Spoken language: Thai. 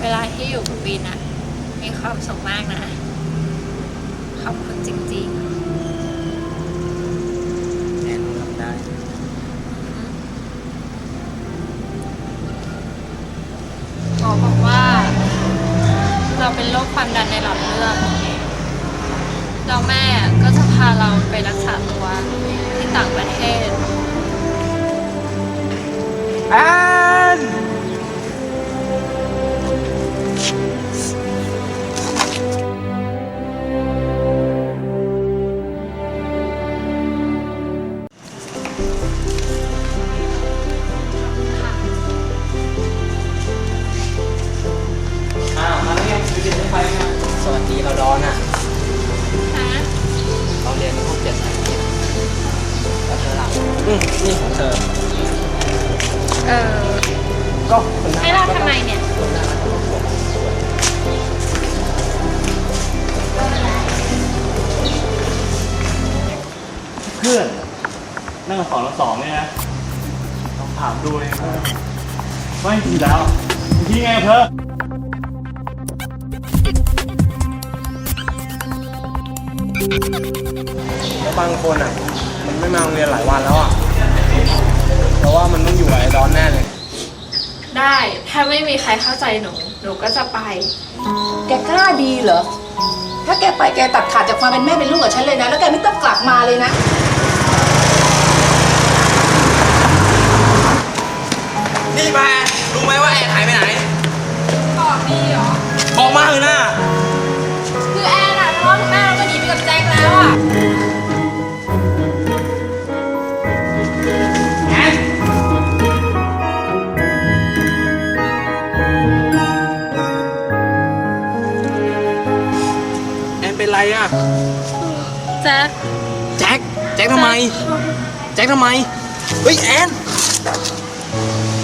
เวลาที่อยู่กับวินอะมีความสุขมากนะ ขอบคุณจริงแอนทำได้ๆหมอบอกว่า เราเป็นโรคความดันในหลอดเลือดแล้วแม่ก็จะพาเราไปรักษาตัวที่ต่างประเทศ อหลับอืมนี่ของเธอเออก็คนน่าให้รัเรากก็ทำต้องไมเนี่ย คนน่ารักก็ต้องสวยสวยเพื่อนนั่งกับสองต่อสองเนี่ยนะลองถามดูเลยว่าจริงๆแล้วที่ไงเธอแล้วบางคนอะ มันไม่มาโรงเรียนหลายวันแล้วอะเพราะว่ามันต้องอยู่กับไอ้ร้อนแน่เลย ได้ ถ้าไม่มีใครเข้าใจหนู หนูก็จะไป แกกล้าดีเหรอ ถ้าแกไปแกตัดขาดจากความเป็นแม่เป็นลูกกับฉันเลยนะ แล้วแกไม่ต้องกลับมาเลยนะ นี่แพรรู้ไหมว่าแอนหายไปไหนบอกดีเหรอ อนเป็นไรอะ แจ็คแจ็ค แจ็คทำไม แจ็คทำไม เฮ้ย แอนแ